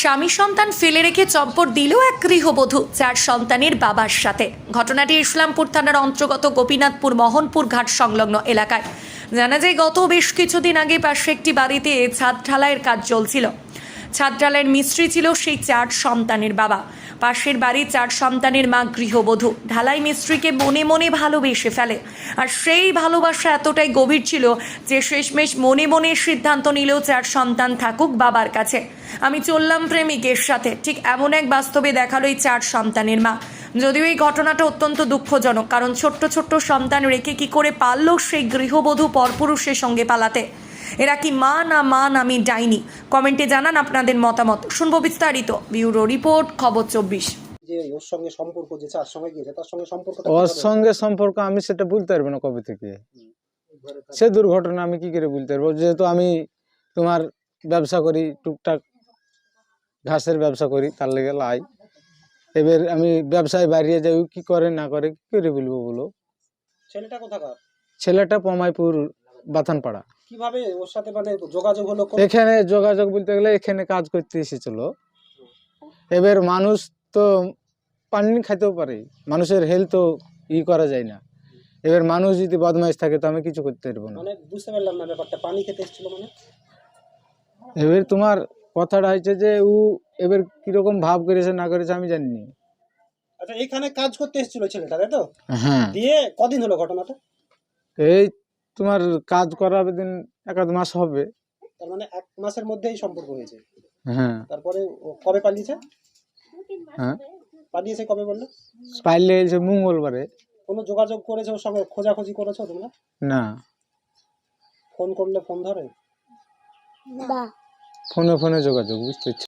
স্বামী সন্তান ফেলে রেখে চম্পট দিল এক গৃহবধূ চার সন্তানের বাবার সাথে। ঘটনাটি ইসলামপুর থানার অন্তর্গত গোপীনাথপুর মোহনপুর ঘাট সংলগ্ন এলাকায়। জানা যায়, গত বেশ কিছুদিন আগে পাশে একটি বাড়িতে ছাদ ঢালাইয়ের কাজ চলছিল। ছাদ ঢালাইয়ের মিস্ত্রি ছিল সেই চার সন্তানের বাবা। পাশের বাড়ির চার সন্তানের মা গৃহবধূ। ঢালাই মিস্ত্রিকে মনে মনে ভালোবেসে ফেলে। আর সেই ভালোবাসা এতটাই গভীর ছিল যে শেষমেশ মনে মনে সিদ্ধান্ত নিল চার সন্তান থাকুক বাবার কাছে। আমি চললাম প্রেমিকের সাথে। ঠিক এমন এক বাস্তবে দেখাল এই চার সন্তানের মা। যদিও এই ঘটনাটা অত্যন্ত দুঃখজনক, কারণ ছোট্ট ছোট্ট সন্তান রেখে কি করে পারল সেই গৃহবধূ পরপুরুষের সঙ্গে পালাতে? এরা কি মা না মা নামি ডাইনি? কমেন্টে জানান আপনাদের মতামত। শুনব বিস্তারিত বিউরো রিপোর্ট খবর চব্বিশ। ওর সঙ্গে সম্পর্ক যে চার সঙ্গে গিয়েছে তার সঙ্গে সম্পর্কটা ওর সঙ্গে সম্পর্ক আমি সেটা বলতে পারব না কবে থেকে। সে দুর্ঘটনা আমি কি করে বলতে পারব? যেহেতু আমি তোমার ব্যবসা করি টুকটাক ঘাসের ব্যবসা করি তার লেগে লাই। এবার আমি ব্যবসায় বাড়িয়ে যাই কি করে না করে কি করে বলব বলো? ছেলেটা কোথাকার? ছেলেটা পমাইপুর বাথানপাড়া। কীভাবে ওর সাথে মানে যোগাযোগ হলো এখানে যোগাযোগ বলতে গেলে এখানে কাজ করতে এসেছিল। এবার মানুষ তো পানি খাইতেও পারে মানুষের হেলথ তো ই করা যায় না। এবার মানুষ যদি বদমাইশ থাকে তো আমি কিছু করতে পারব না। মানে বুঝতে পারলাম না ব্যাপারটা পানি খেতে এসেছিল মানে? এবার তোমার কথাটা হয়েছে যে ও এবার কীরকম ভাব করেছে না করেছে আমি জানিনি। আচ্ছা এখানে কাজ করতে এসেছিল ছেলেটা তাই তো? হ্যাঁ। দিয়ে কদিন হলো ঘটনাটা? এই তোমার কাজ করার দিন এক আধ মাস হবে। তার মানে এক মাসের মধ্যেই সম্পর্ক হয়েছে। হ্যাঁ। তারপরে ও কবে পালিয়েছে? হ্যাঁ। পালিয়েছে কবে বললে? পাইলে এসে মঙ্গলবারে। কোনো যোগাযোগ করেছে ওর সঙ্গে খোঁজাখুঁজি করেছ তোমরা? না। ফোন করলে ফোন ধরে? না। ফোনে ফোনে যোগাযোগ বুঝতে পারছি